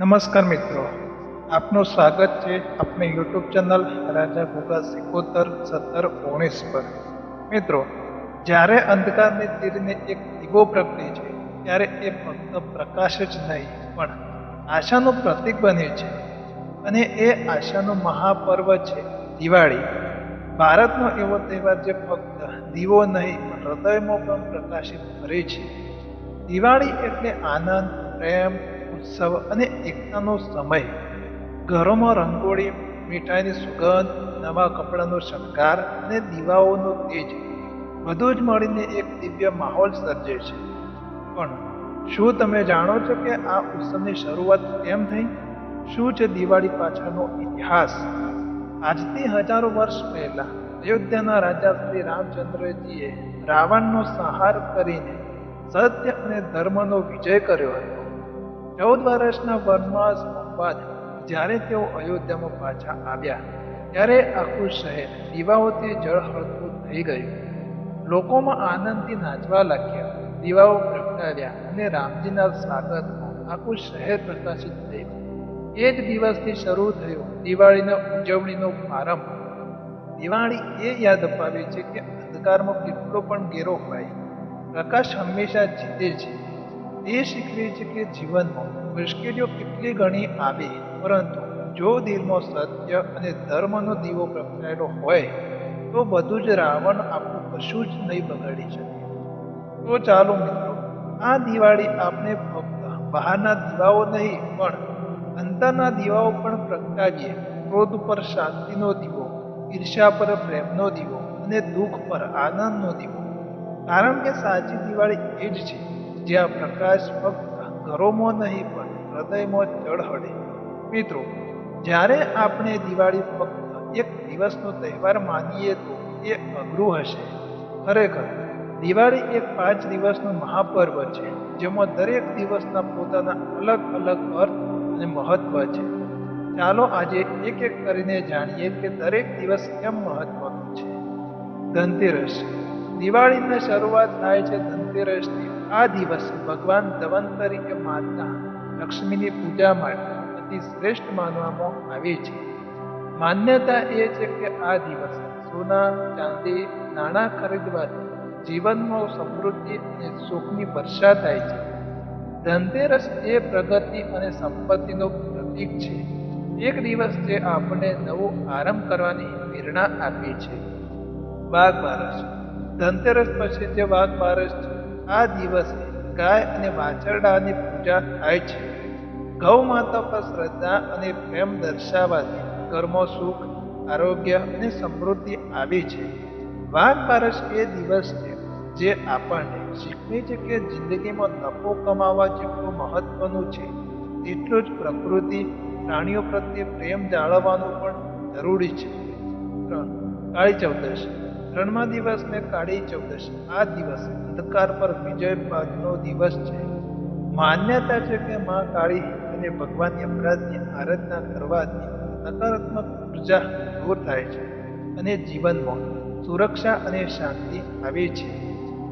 નમસ્કાર મિત્રો. આપનું સ્વાગત છે આપણી યુટ્યુબ ચેનલ રાજા ગુગા સિકોતર સત્તર ઓગણીસ પર. મિત્રો, જ્યારે અંધકારની તીરને એક દીવો પ્રગટે છે, ત્યારે એ ફક્ત પ્રકાશ જ નહીં, પણ આશાનું પ્રતીક બને છે. અને એ આશાનું મહાપર્વ છે દિવાળી. ભારતનો એવો તહેવાર જે ફક્ત દીવો નહીં, પણ હૃદયમાં પણ પ્રકાશિત કરે છે. દિવાળી એટલે આનંદ, પ્રેમ ઉત્સવ અને એકતાનો સમય. ઘરોમાં રંગોળી, મીઠાઈની સુગંધ, નવા કપડાનો શણગાર અને દીવાઓનો તેજ. બધું જ મળીને એક દિવ્ય માહોલ સર્જે છે. પણ શું તમે જાણો છો કે આ ઉત્સવની શરૂઆત કેમ થઈ? શું છે દિવાળી પાછળનો ઇતિહાસ? આજથી હજારો વર્ષ પહેલા અયોધ્યાના રાજા શ્રી રામચંદ્રજીએ રાવણનો સંહાર કરીને સત્ય અને ધર્મનો વિજય કર્યો હતો. ચૌદ વર્ષના વનવાસ બાદ જ્યારે તેઓ અયોધ્યામાં પાછા આવ્યા, ત્યારે આખું શહેર દીવાઓથી જળહળતું થઈ ગયું. લોકોમાં આનંદથી નાચવા લાગ્યા, દીવાઓ પ્રગટાવ્યા અને રામજીના સ્વાગતમાં આખું શહેર પ્રકાશિત થયું એ જ દિવસથી શરૂ થયો દિવાળીના ઉજવણીનો પ્રારંભ. દિવાળી એ યાદ અપાવે છે કે અંધકારમાં કેટલો પણ ઘેરો હોય, પ્રકાશ હંમેશા જીતે છે. એ શીખવે છે કે જીવનમાં મુશ્કેલીઓ કેટલી ઘણી આવે, પરંતુ જો દિલમાં સત્ય અને ધર્મનો દીવો પ્રગટાયેલો હોય, તો બધું જ રાવણ આપણું કશું જ નહીં બગાડી શકે. તો ચાલો મિત્રો, આ દિવાળી આપણે ફક્ત બહારના દીવાઓ નહીં, પણ અંતરના દીવાઓ પણ પ્રગટાવીએ. ક્રોધ પર શાંતિનો દીવો ઈર્ષા પર પ્રેમનો દીવો અને દુઃખ પર આનંદનો દીવો. કારણ કે સાચી દિવાળી એ જ છે જ્યાં પ્રકાશ ફક્ત ઘરોમાં નહીં, પણ હૃદયમાં ઝળહળે મિત્રો, જ્યારે આપણે દિવાળી ફક્ત એક દિવસનો તહેવાર માનીએ તો એ અઘરું હશે. ખરેખર, દિવાળી એક પાંચ દિવસનું મહાપર્વ છે, જેમાં દરેક દિવસના પોતાના અલગ અલગ અર્થ અને મહત્વ છે. ચાલો આજે એક એક કરીને જાણીએ કે દરેક દિવસ કેમ મહત્વનો છે. ધનતેરસ. દિવાળીની શરૂઆત થાય છે ધનતેરસથી આ દિવસે ભગવાન ધવન તરીકે માતા લક્ષ્મીની પૂજા માટે અતિ શ્રેષ્ઠ માનવામાં આવે છે. માન્યતા એ છે કે આ દિવસે સોના, ચાંદી, નાણાં ખરીદવાથી જીવનમાં સમૃદ્ધિ અને સુખની વર્ષા થાય છે. ધનતેરસ એ પ્રગતિ અને સંપત્તિનો પ્રતીક છે. એક દિવસ જે આપણને નવો આરંભ કરવાની પ્રેરણા આપે છે. વાઘ બારસ. ધનતેરસ પછી જે વાઘ બારસ છે આ દિવસે ગાય અને વાછરડાની પૂજા થાય છે. ગૌ માતા પર શ્રદ્ધા અને પ્રેમ દર્શાવવાથી કર્મો સુખ, આરોગ્ય અને સમૃદ્ધિ આવી છે. વાઘ પારસ એ દિવસ છે જે આપણને શીખવે છે કે જિંદગીમાં નફો કમાવા જેટલું મહત્વનું છે, તેટલું જ પ્રકૃતિ, પ્રાણીઓ પ્રત્યે પ્રેમ જાળવવાનું પણ જરૂરી છે. ત્રણ, કાળી ચૌદશ. ત્રણમા દિવસને કાળી ચૌદશ. આ દિવસ અંધકાર પર વિજય બાદનો દિવસ છે. માન્યતા છે કે માં કાળી અને ભગવાન યમરાજની આરાધના કરવાથી નકારાત્મક ઊર્જા દૂર થાય છે અને જીવનમાં સુરક્ષા અને શાંતિ આવે છે.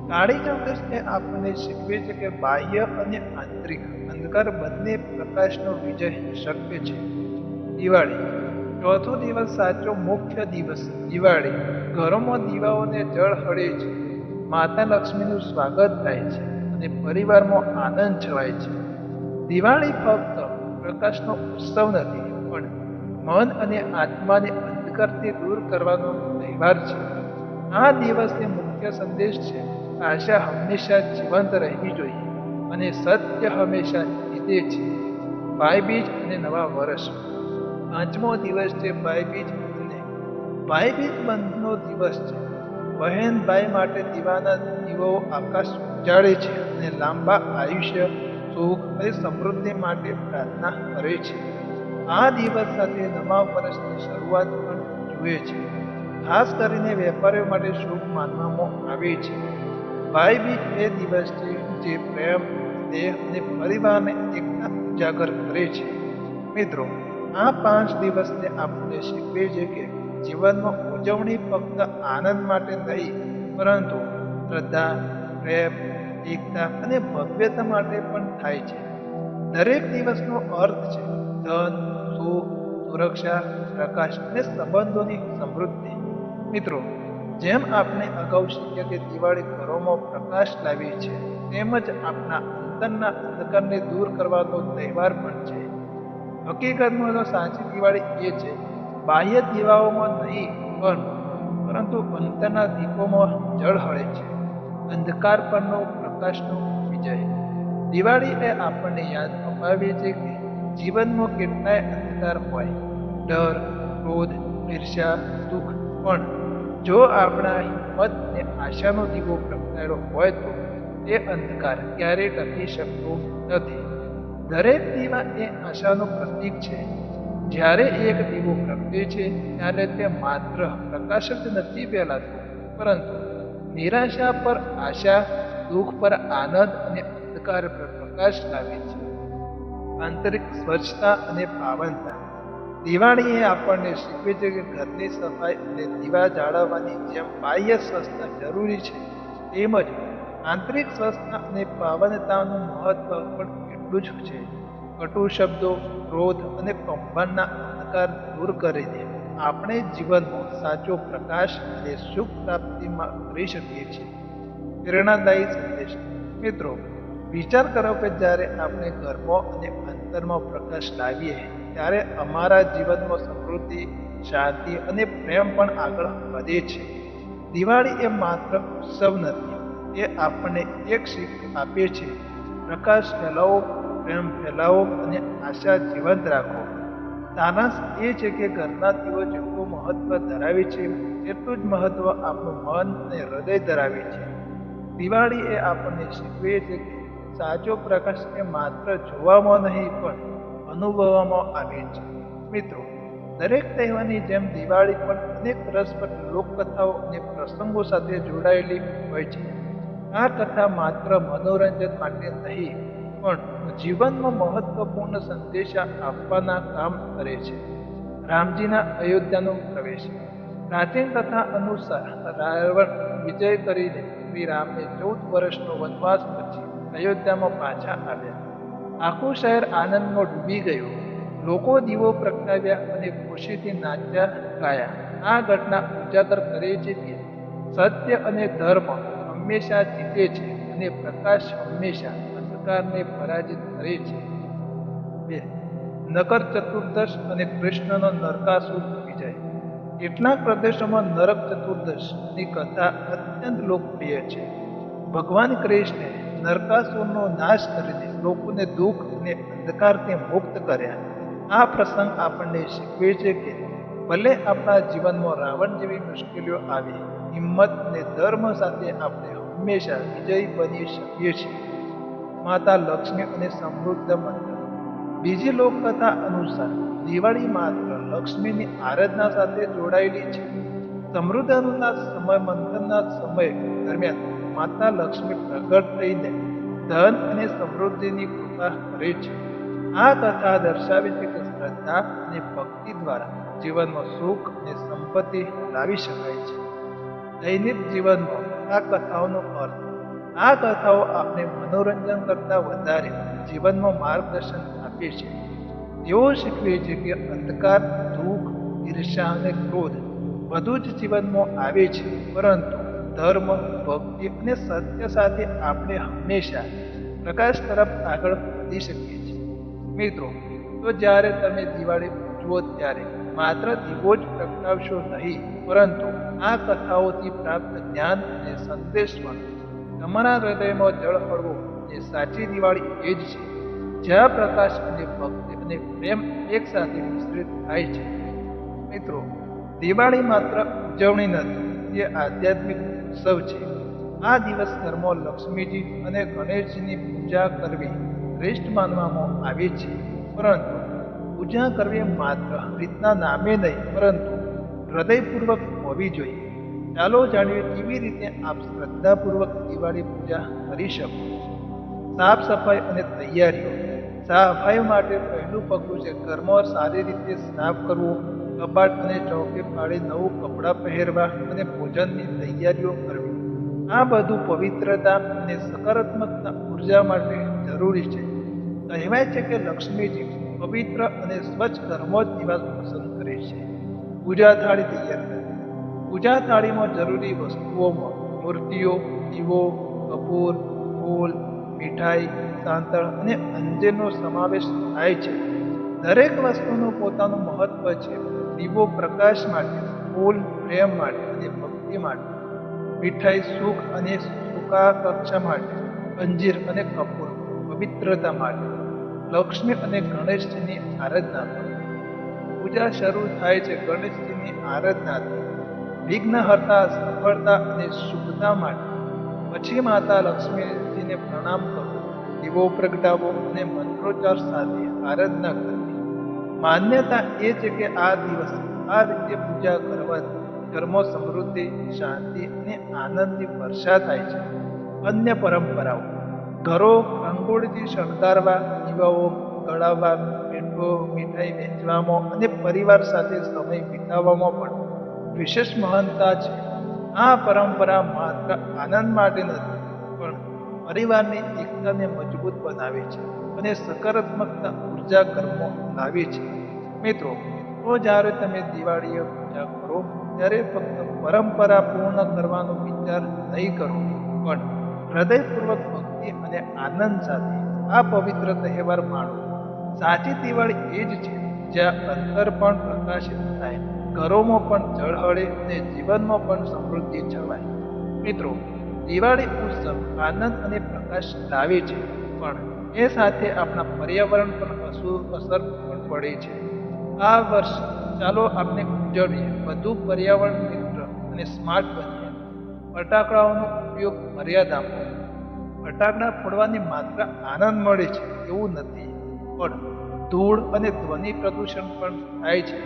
કાળી ચૌદશ એ આપણને શીખવે છે કે બાહ્ય અને આંતરિક અંધકાર બંને પ્રકાશનો વિજય શક્ય છે. દિવાળી ચોથો દિવસ સાચો મુખ્ય દિવસ, દિવાળી. ઘરોમાં દીવાઓને જળ હળે છે. માતા લક્ષ્મીનું સ્વાગત થાય છે અને પરિવારમાં આનંદ છવાય છે. દિવાળી ફક્ત પ્રકાશનો ઉત્સવ નથી, પણ મન અને આત્માને અંધકારથી દૂર કરવાનો તહેવાર છે. આ દિવસને મુખ્ય સંદેશ છે. આશા હંમેશા જીવંત રહેવી જોઈએ અને સત્ય હંમેશા જીતે છે. ભાઈબીજ અને નવા વર્ષ પાંચમો દિવસ છે ભાઈબીજ બંધને. ભાઈબીજ બંધનો દિવસ છે. બહેન ભાઈ માટે દીવાના દીવો આકાશ ઉજાડે છે અને લાંબા આયુષ્ય, સુખ અને સમૃદ્ધિ માટે પ્રાર્થના કરે છે. આ દિવસ સાથે નવા વર્ષની શરૂઆત પણ જુએ છે. ખાસ કરીને વેપારીઓ માટે શુભ માનવામાં આવે છે. ભાઈ બીજ એ દિવસ છે જે પ્રેમ દેહ અને પરિવારને એકતા ઉજાગર કરે છે. મિત્રો આ પાંચ દિવસને આપણને શીખવે છે કે જીવનમાં ઉજવણી ફક્ત આનંદ માટે નહીં, પરંતુ શ્રદ્ધા, પ્રેમ, એકતા અને ભવ્યતા માટે પણ થાય છે. દરેક દિવસનો અર્થ છે ધન, સુખ, સુરક્ષા, પ્રકાશ અને સંબંધોની સમૃદ્ધિ. મિત્રો, જેમ આપણે અગાઉ શીખ્યા કે દિવાળી ઘરોમાં પ્રકાશ લાવી છે તેમજ આપણા અંતરના અંધકારને દૂર કરવાનો તહેવાર પણ છે. હકીકતમાં તો સાચી દિવાળી એ છે. બાહ્ય દીવાઓમાં નહીં, પણ પરંતુ અંતરના દીપોમાં જળ હળે છે. અંધકાર પરનો પ્રકાશનો વિજય. દિવાળી એ આપણને યાદ અપાવે છે કે જીવનમાં કેટલાય અંધકાર હોય. ડર, ક્રોધ, ઈર્ષ્યા, દુઃખ, પણ જો આપણા હિંમત અને આશાનો દીવો પ્રગટાયેલો હોય તો તે અંધકાર ક્યારેય ટકી શકતો નથી. દરેક દીવા એ આશાનું પ્રતીક છે. જ્યારે એક દીવો પ્રગટે છે, ત્યારે તે માત્ર પ્રકાશ જ નથી ફેલાતું પરંતુ નિરાશા પર આશા, દુઃખ પર આનંદ અને અંધકાર પર પ્રકાશ લાવે છે. આંતરિક સ્વચ્છતા અને પાવનતા. દિવાળી એ આપણને શીખવે છે કે ઘરની સફાઈ અને દીવા જાળવવાની જેમ બાહ્ય સ્વચ્છતા જરૂરી છે. તેમજ આંતરિક સ્વચ્છતા અને પાવનતાનું મહત્વ પણ એટલું જ છે કટુ શબ્દો, ક્રોધ અને કંપનના અંધકાર દૂર કરીને આપણે જીવનનો સાચો પ્રકાશ અને સુખ પ્રાપ્તિમાં કરી શકીએ છીએ. પ્રેરણાદાયી સંદેશ. મિત્રો, વિચાર કરો કે જ્યારે આપણે ઘરમાં અને અંતરમાં પ્રકાશ લાવીએ, ત્યારે અમારા જીવનમાં સમૃદ્ધિ, શાંતિ અને પ્રેમ પણ આગળ વધે છે. દિવાળી એ માત્ર ઉત્સવ નથી, એ આપણને એક શીખ આપે છે. પ્રકાશ ફેલાવો, પ્રેમ ફેલાવો અને આશા જીવંત રાખો. તાનાસ એ છે કે ઘરના તેઓ જેટલું મહત્વ ધરાવે છે, તેટલું જ મહત્વ આપણું મન અને હૃદય ધરાવે છે. દિવાળી એ આપણને શીખવે છે કે સાચો પ્રકાશ એ માત્ર જોવામાં નહીં, પણ અનુભવવામાં આવે છે. મિત્રો, દરેક તહેવારની જેમ દિવાળી પણ અનેક રસપ્રદ લોકકથાઓ અને પ્રસંગો સાથે જોડાયેલી હોય છે. આ કથા માત્ર મનોરંજન માટે નહીં, પણ જીવનમાં મહત્વપૂર્ણ સંદેશા આપવાના કામ કરે છે. રામજીના અયોધ્યાનો પ્રવેશ. પ્રાચીન કથા અનુસાર રાવણ વિજય કરીને શ્રી રામે ચૌદ વર્ષનો વનવાસ પછી અયોધ્યામાં પાછા આવ્યા. આખું શહેર આનંદમાં ડૂબી ગયું. લોકો દીવો પ્રગટાવ્યા અને ખુશીથી નાચ્યા ગાયા. આ ઘટના ઉજાગર કરે છે કે સત્ય અને ધર્મ હંમેશા જીતે છે અને પ્રકાશ હંમેશા અંધકારને પરાજિત કરે છે. બે, નકર ચતુર્દશ અને કૃષ્ણનો નરકાસુર વિજય કેટલાક પ્રદેશોમાં નરક ચતુર્દશની કથા અત્યંત લોકપ્રિય છે. ભગવાન કૃષ્ણે નરકાસુરનો નાશ કરીને લોકોને દુઃખ અને અંધકારથી મુક્ત કર્યા. આ પ્રસંગ આપણને શીખવે છે કે ભલે આપણા જીવનમાં રાવણ જેવી મુશ્કેલીઓ આવે હિંમત અને ધર્મ સાથે આપણે હંમેશા વિજય બની શકીએ છીએ. માતા લક્ષ્મી અને સમૃદ્ધ મંત્ર. બીજી લોકકથા અનુસાર દિવાળી માત્ર લક્ષ્મીની આરાધના સાથે જોડાયેલી છે. સમૃદ્ધના સમય મંથનના સમય દરમિયાન માતા લક્ષ્મી પ્રગટ થઈને ધન અને સમૃદ્ધિની કૃપા કરે છે. આ કથા દર્શાવે છે કે શ્રદ્ધા અને ભક્તિ દ્વારા જીવનમાં સુખ અને સંપત્તિ લાવી શકાય છે. દૈનિક જીવનમાં આ કથાઓનો અર્થ. આ કથાઓ આપણે મનોરંજન કરતા વધારે જીવનમાં માર્ગદર્શન આપે છે. તેઓ શીખવે છે કે અંધકાર, દુઃખ ઈર્ષા અને ક્રોધ બધું જ જીવનમાં આવે છે. પરંતુ ધર્મ, ભક્તિ અને સત્ય સાથે આપણે હંમેશા પ્રકાશ તરફ આગળ વધી શકીએ છીએ. મિત્રો, તો જ્યારે તમે દિવાળી ઉજવો ત્યારે માત્ર દીવો જ પ્રગટાવશો નહીં, પરંતુ આ કથાઓથી પ્રાપ્ત જ્ઞાન અને સંદેશ પણ તમારા હૃદયમાં જળ હળવો એ સાચી દિવાળી એ જ છે, જ્યાં પ્રકાશ અને ભક્તિ અને પ્રેમ એક સાથે મિશ્રિત થાય છે. મિત્રો, દિવાળી માત્ર ઉજવણી નથી એ આધ્યાત્મિક ઉત્સવ છે. આ દિવસ ઘરમાં લક્ષ્મીજી અને ગણેશજીની પૂજા કરવી શ્રેષ્ઠ માનવામાં આવે છે, પરંતુ પૂજા કરવી માત્ર રીતના નામે નહીં, પરંતુ હૃદયપૂર્વક હોવી જોઈએ. ચાલો જાણીએ કેવી રીતે આપ શ્રદ્ધાપૂર્વક દિવાળી પૂજા કરી શકો. સાફ સફાઈ અને તૈયારીઓ. સફાઈ માટે પહેલું પગલું છે ઘરમાં સારી રીતે સાફ કરવું. કબાટ અને ચોકે પાડે નવું કપડાં પહેરવા અને ભોજનની તૈયારીઓ કરવી. આ બધું પવિત્રતા અને સકારાત્મકતા ઊર્જા માટે જરૂરી છે. કહેવાય છે કે લક્ષ્મીજી પવિત્ર અને સ્વચ્છ કર્મો જ દિવસ પસંદ કરે છે. પૂજા થાળી તૈયાર કરવી પૂજા થાળીમાં જરૂરી વસ્તુઓમાં મૂર્તિઓ, દીવો, કપૂર, ફૂલ, મીઠાઈ, સાંતળ અને અંજેનો સમાવેશ થાય છે. દરેક વસ્તુનું પોતાનું મહત્વ છે. દીવો પ્રકાશ માટે, ફૂલ પ્રેમ માટે અને ભક્તિ માટે. મીઠાઈ સુખ અને સુખાકાંક્ષા માટે, અંજીર અને કપૂર પવિત્રતા માટે. લક્ષ્મી અને ગણેશજીની આરાધના પૂજા શરૂ થાય છે ગણેશજીની આરાધનાથી. વિઘ્નહર્તા સફળતા અને શુભતા માટે. પછી માતા લક્ષ્મીજીને પ્રણામ કરો. દીવો પ્રગટાવો અને મંત્રોચ્ચાર સાથે આરાધના કરવી માન્યતા એ છે કે આ દિવસ આ રીતે પૂજા કરવાથી કર્મો સમૃદ્ધિ, શાંતિ અને આનંદની વર્ષા થાય છે. અન્ય પરંપરાઓ. ઘરો રંગોળીથી શણગારવા, દીવાઓ ગળાવવા પેટો મીઠાઈ વહેંચવામાં અને પરિવાર સાથે સમય વિતાવવામાં પણ વિશેષ મહાનતા છે. આ પરંપરા માત્ર આનંદ માટે નથી, પણ પરિવારની એકતાને મજબૂત બનાવે છે અને સકારાત્મકતા ઊર્જા કર્મો લાવે છે. મિત્રો, તો જ્યારે તમે દિવાળીએ પૂજા કરો, ત્યારે ફક્ત પરંપરા પૂર્ણ કરવાનો વિચાર નહીં કરો, પણ હૃદયપૂર્વક ભક્તિ અને આનંદ સાથે આ પવિત્ર તહેવાર માણો. સાચી દિવાળી એ જ છે, જ્યાં અંતર પણ પ્રકાશિત થાય. ઘરોમાં પણ જળહળે અને જીવનમાં પણ સમૃદ્ધિ છવાય. મિત્રો, દિવાળી ઉત્સવ આનંદ અને પ્રકાશ લાવે છે, પણ એ સાથે આપણા પર્યાવરણ પર અસુ- અસર પણ પડે છે. આ વર્ષ ચાલો આપણે ઉજવીએ વધુ પર્યાવરણ મિત્ર અને સ્માર્ટ બનીએ. ફટાકડાઓનો ઉપયોગ મર્યાદામાં ફટાકડા ફોડવાની માત્ર આનંદ મળે છે એવું નથી, પણ ધૂળ અને ધ્વનિ પ્રદૂષણ પણ થાય છે.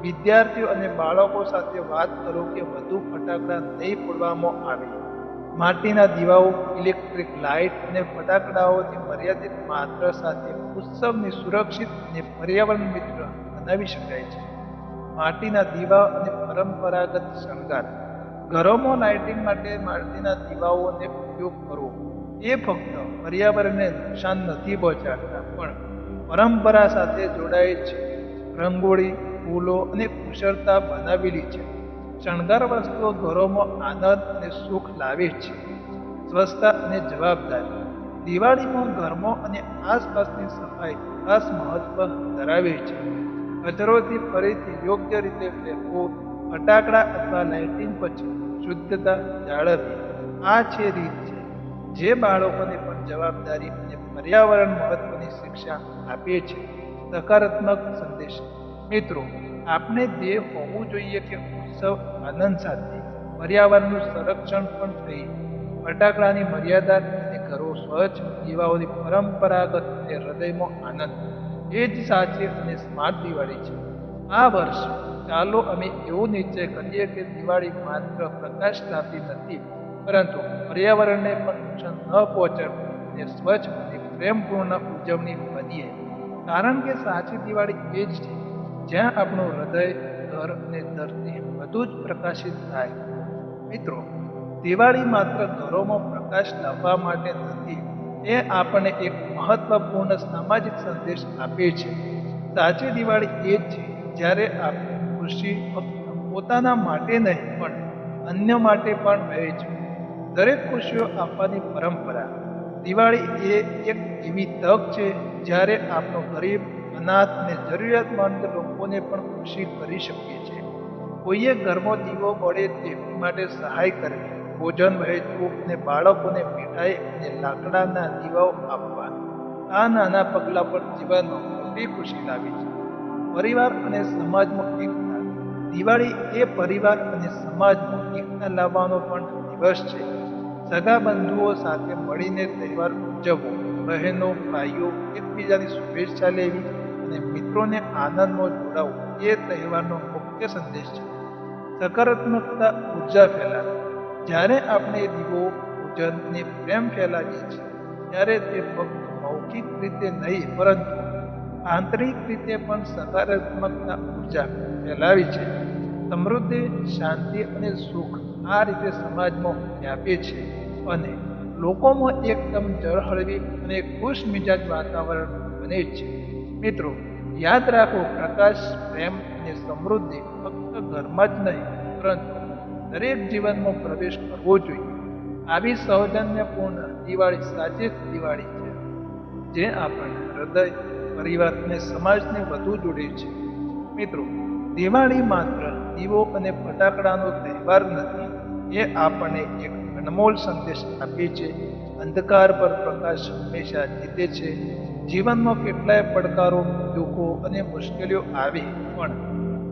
વિદ્યાર્થીઓ અને બાળકો સાથે વાત કરો કે વધુ ફટાકડા નહીં ફોડવામાં આવે. માટીના દીવાઓ, ઇલેક્ટ્રિક લાઇટ અને ફટાકડાઓથી મર્યાદિત માત્રા સાથે ઉત્સવને સુરક્ષિત અને પર્યાવરણ મિત્ર બનાવી શકાય છે. માટીના દીવા અને પરંપરાગત શણગાર ઘરોમાં લાઇટિંગ માટે માટીના દીવાઓને ઉપયોગ કરવો. એ ફક્ત પર્યાવરણને નુકસાન નથી પહોંચાડતા, પણ પરંપરા સાથે જોડાય છે. રંગોળી, ફૂલો અને કુશળતા બનાવેલી છે. શણગાર વસ્તુઓ ઘરોમાં આનંદ અને સુખ લાવે છે. સ્વચ્છતા અને જવાબદારી. દિવાળીમાં ઘરમાં અને આસપાસની સફાઈ ખાસ મહત્વ ધરાવે છે. કચરોથી ફરીથી યોગ્ય રીતે ફેંકવો ફટાકડા અથવા લાઇટિંગ પછી શુદ્ધતા જાળવવી. આ છે રીત છે. જે બાળકોને પણ જવાબદારી અને પર્યાવરણ મહત્વની શિક્ષા આપે છે. સકારાત્મક સંદેશ. મિત્રો આપણે ધ્યેય હોવું જોઈએ કે ઉત્સવ, આનંદ સાથે? પર્યાવરણનું સંરક્ષણ પણ થઈ. ફટાકડાની મર્યાદા અને ઘરો સ્વચ્છ, દીવાઓની પરંપરાગત અને હૃદયમાં આનંદ. એ જ સાચી અને સ્માર્ટ દિવાળી છે. આ વર્ષ ચાલો અમે એવો નિશ્ચય કરીએ કે દિવાળી માત્ર પ્રકાશ લાવતી નથી, પરંતુ પર્યાવરણને પણ નુકસાન ન પહોંચાડવું અને સ્વચ્છ અને પ્રેમપૂર્ણ ઉજવણી બનીએ કારણ કે સાચી દિવાળી એ જ છે, જ્યાં આપણું હૃદય, ઘર અને ધરતી બધું જ પ્રકાશિત થાય. મિત્રો, દિવાળી માત્ર ઘરોમાં પ્રકાશ લાવવા માટે નથી, એ આપણને એક મહત્વપૂર્ણ સામાજિક સંદેશ આપે છે. સાચી દિવાળી એ જ છે, જ્યારે આપણે ખુશી પોતાના માટે નહીં, પણ અન્ય માટે પણ રહે છે. દરેક ખુશીઓ આપવાની પરંપરા. દિવાળી એ એક એવી તક છે, જ્યારે આપણો ગરીબ, અનાથ ને જરૂરિયાતમંદ લોકોને પણ ખુશી કરી શકીએ છીએ. કોઈએ ઘરમાં દીવો પડે તે માટે સહાય કરવી ભોજન વહેંચવું અને બાળકોને મીઠાઈ અને લાકડાના દીવાઓ આપવા. આ નાના પગલાં પર જીવનમાં મોટી ખુશી લાવી છે. પરિવાર અને સમાજમાં એકતા દિવાળી એ પરિવાર અને સમાજમાં એકતા લાવવાનો પણ દિવસ છે. સગા બંધુઓ સાથે મળીને તહેવાર ઉજવવો, બહેનો, ભાઈઓ એકબીજાની શુભેચ્છા લેવી અને મિત્રોને આનંદમાં જોડાવવું એ તહેવારનો મુખ્ય સંદેશ છે. સકારાત્મકતા ઊર્જા ફેલાવી. જ્યારે આપણે દીવો, પૂજન પ્રેમ ફેલાવીએ છીએ, ત્યારે તે ફક્ત મૌખિક રીતે નહીં, પરંતુ આંતરિક રીતે પણ સકારાત્મકતા ઊર્જા ફેલાવી છે. સમૃદ્ધિ, શાંતિ અને સુખ આ રીતે સમાજમાં વ્યાપે છે. અને લોકોમાં એકદમ જળહળવી અને ખુશ મિજાજ વાતાવરણ બને છે. મિત્રો, યાદ રાખો, પ્રકાશ, પ્રેમ અને સમૃદ્ધિ ફક્ત ઘરમાં જ નહીં, પરંતુ દરેક જીવનમાં પ્રવેશ કરવો જોઈએ. આવી સૌજન્યપૂર્ણ દિવાળી સાચી જ દિવાળી છે, જે આપણને હૃદય, પરિવાર અને સમાજને વધુ જોડે છે. મિત્રો, દિવાળી માત્ર દીવો અને ફટાકડાનો તહેવાર નથી, એ આપણને એક અનમોલ સંદેશ આપે છે. અંધકાર પર પ્રકાશ હંમેશા જીતે છે. જીવનમાં કેટલાય પડકારો, દુઃખો અને મુશ્કેલીઓ આવે, પણ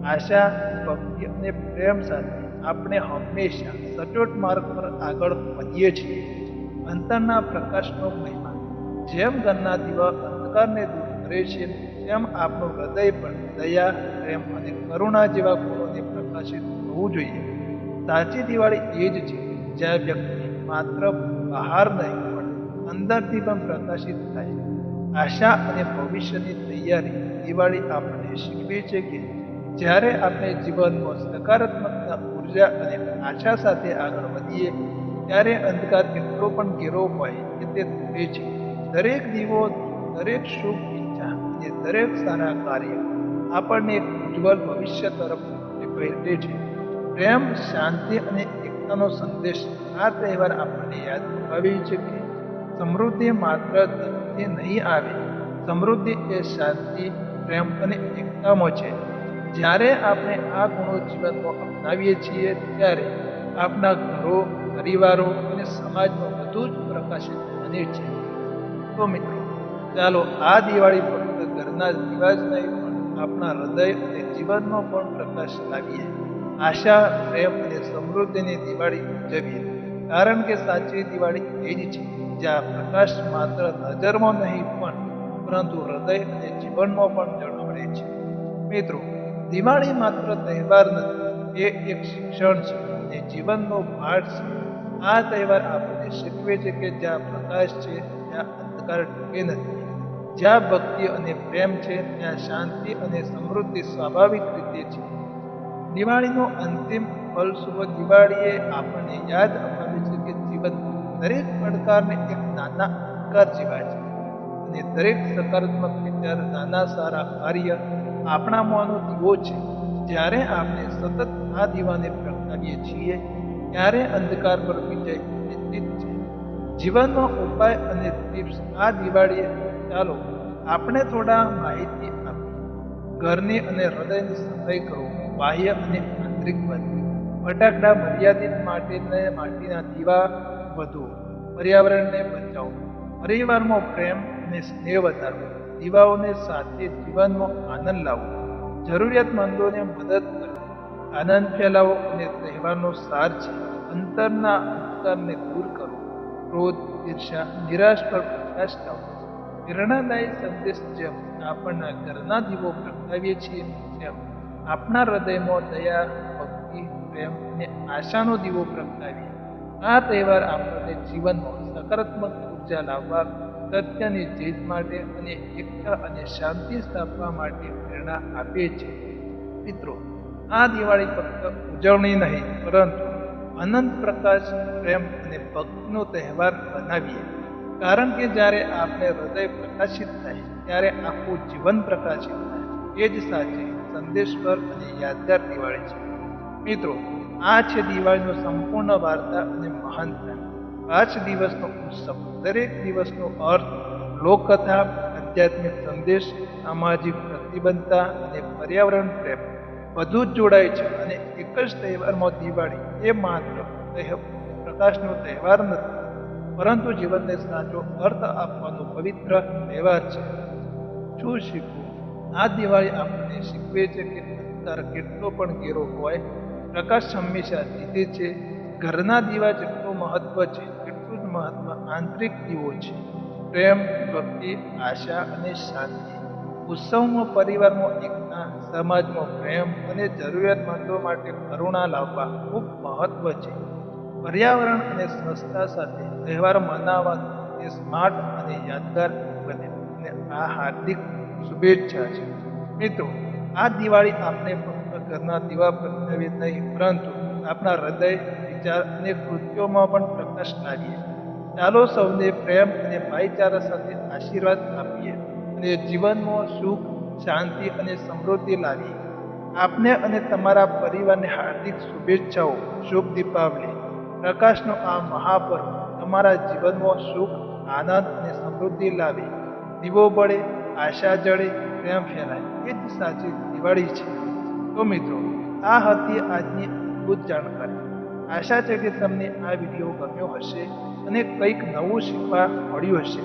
આશા, ભક્તિ અને પ્રેમ સાથે આપણે હંમેશા સચોટ માર્ગ પર આગળ વધીએ છીએ. અંતરના પ્રકાશનો મહિમા, જેમ ઘરના દીવા અંધકારને દૂર કરે છે, તેમ આપણું હૃદય પણ દયા, પ્રેમ અને કરુણા જેવા ગુણોને પ્રકાશિત થવું જોઈએ. સાચી દિવાળી એ જ છે જ્યાં વ્યક્તિ માત્ર બહાર નહીં પણ અંદરથી પણ પ્રકાશિત થાય. આશા અને ભવિષ્યની તૈયારી દિવાળી આપણને શીખવે છે કે જ્યારે આપણે જીવનમાં સકારાત્મકતા, ઊર્જા અને આશા સાથે આગળ વધીએ, ત્યારે અંધકાર કેટલો પણ ઘેરો હોય કે તે તૂટે છે. દરેક દીવો, દરેક શુભ ઈચ્છા અને દરેક સારા કાર્ય આપણને એક ઉજ્જવળ ભવિષ્ય તરફ પ્રેરે છે. પ્રેમ, શાંતિ અને એકતાનો સંદેશ આ તહેવાર આપણને યાદ અપાવી છે કે સમૃદ્ધિ માત્ર ધનથી નહીં આવે. સમૃદ્ધિ એ શાંતિ, પ્રેમ અને એકતામાં છે. જ્યારે આપણે આ ગુણો જીવનમાં અપનાવીએ છીએ, ત્યારે આપણા ઘરો, પરિવારો અને સમાજમાં બધું જ પ્રકાશિત બને છે. તો મિત્રો, ચાલો આ દિવાળી ફક્ત ઘરના દિવાજ નહીં આપણા હૃદય અને જીવનમાં પણ પ્રકાશ લાવીએ. આશા, પ્રેમ અને સમૃદ્ધિની દિવાળી ઉજવીએ. કારણ કે સાચી દિવાળી એ જ છે, જ્યાં પ્રકાશ માત્ર નજરમાં નહીં પણ પરંતુ હૃદય અને જીવનમાં પણ જળહળે છે. મિત્રો, દિવાળી માત્ર તહેવાર નથી, એ એક શિક્ષણ છે અને જીવનનો પાઠ છે. આ તહેવાર આપણને શીખવે છે કે જ્યાં પ્રકાશ છે, ત્યાં અંધકાર ટકે નથી. જ્યાં ભક્તિ અને પ્રેમ છે, ત્યાં શાંતિ અને સમૃદ્ધિ સ્વાભાવિક રીતે છે. દિવાળીનો અંતિમ ફલસ્વરૂપ દિવાળીએ આપણને યાદ અપાવે છે કે જીવન દરેક પડકારને એક નાના અંધકાર જેવા છે અને દરેક સકારાત્મક વિચાર, નાના સારા કાર્ય આપણામાંનો દીવો છે. જ્યારે આપણે સતત આ દીવાને પ્રગટાવીએ છીએ, ત્યારે અંધકાર પર વિજય નિશ્ચિત છે. જીવનનો ઉપાય અને ટિપ્સ આ દિવાળીએ ચાલો, આપણે થોડા માહિતી આપી ઘરની અને હૃદયની સફાઈ કરો, બાહ્ય અને આંતરિક બાજુ. ફટાકડા મર્યાદિત માટીને માટીના દીવા વધુ. પર્યાવરણને બચાવો. પરિવારમાં પ્રેમ અને સ્નેહ વધારવો. દીવાઓને સાથે જીવનમાં આનંદ લાવો. જરૂરિયાતમંદોને મદદ કરો. આનંદ ફેલાવો અને તહેવારનો સાર છે. અંતરના અંતરને દૂર કરો. ક્રોધ ઈર્ષા નિરાશ પર પ્રકાશ લાવો. પ્રેરણાદાયી સંદેશ જેમ આપણના ઘરના દીવો પ્રગટાવીએ છીએ, તેમ આપણા હૃદયમાં દયા, ભક્તિ, પ્રેમ અને આશાનો દીવો પ્રગટાવીએ. આ તહેવાર આપણને જીવનમાં સકારાત્મક ઊર્જા લાવવા, સત્યની જીત માટે અને એકતા અને શાંતિ સ્થાપવા માટે પ્રેરણા આપે છે. મિત્રો, આ દિવાળી ફક્ત ઉજવણી નહીં, પરંતુ અનંત પ્રકાશ, પ્રેમ અને ભક્તિનો તહેવાર બનાવીએ કારણ કે જ્યારે આપણે હૃદય પ્રકાશિત થાય, ત્યારે આખું જીવન પ્રકાશિત થાય. એ જ સાચી સંદેશપર અને યાદગાર દિવાળી છે. મિત્રો, આ છે દિવાળીનો સંપૂર્ણ વાર્તા અને મહાનતા પાંચ દિવસનો ઉત્સવ, દરેક દિવસનો અર્થ, લોકકથા, આધ્યાત્મિક સંદેશ, સામાજિક પ્રતિબદ્ધતા અને પર્યાવરણ પ્રેમ. બધું જ જોડાય છે અને એક જ તહેવારમાં દિવાળી એ માત્ર પ્રકાશનો તહેવાર નથી. પરંતુ જીવનને સાચો અર્થ આપવાનો પવિત્ર તહેવાર છે. શું શીખવું? આ દિવાળી આપણને શીખવે છે કે અંતર કેટલો પણ ઘેરો હોય, પ્રકાશ હંમેશા જીતે છે. ઘરના દીવા જેટલું મહત્વ છે, એટલું જ મહત્વ આંતરિક દીવો છે. પ્રેમ, ભક્તિ, આશા અને શાંતિ. ઉત્સવમાં પરિવારમાં એકતા સમાજમાં પ્રેમ અને જરૂરિયાતમંદો માટે કરુણા લાવવા ખૂબ મહત્વ છે. પર્યાવરણ અને સ્વચ્છતા સાથે તહેવાર મનાવવા એ સ્માર્ટ અને યાદગાર બને. અને આ હાર્દિક શુભેચ્છા છે. મિત્રો, આ દિવાળી આપણે ફક્ત ઘરના દીવા પ્રગટાવી નહીં, પરંતુ આપણા હૃદય, વિચાર અને કૃત્યોમાં પણ પ્રકાશ લાવીએ. ચાલો સૌને પ્રેમ અને ભાઈચારા સાથે આશીર્વાદ આપીએ અને જીવનમાં સુખ, શાંતિ અને સમૃદ્ધિ લાવીએ. આપને અને તમારા પરિવારને હાર્દિક શુભેચ્છાઓ. શુભ દીપાવલી. પ્રકાશનો આ મહાપર્વ તમારા જીવનમાં સુખ, આનંદ અને સમૃદ્ધિ લાવે. દીવો બળે, આશા જળે, પ્રેમ ફેલાય. એ જ સાચી દિવાળી છે. તો મિત્રો, આ હતી આજની અદ્ભુત જાણકારી. આશા છે કે તમને આ વીડિયો ગમ્યો હશે અને કંઈક નવું શીખવા મળ્યું હશે.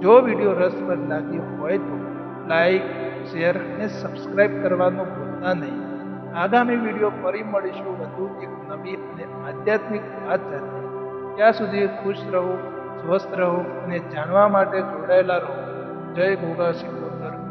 જો વીડિયો રસપ્રદ લાગ્યો હોય તો લાઈક, શેર અને સબસ્ક્રાઈબ કરવાનું ભૂલતા નહીં. આગામી વીડિયો ફરી મળીશું વધુ એક નવી અને આધ્યાત્મિક વાત સાથે. ત્યાં સુધી ખુશ રહો, સ્વસ્થ રહો અને જાણવા માટે જોડાયેલા રહો. જય ગોગા સિકોતર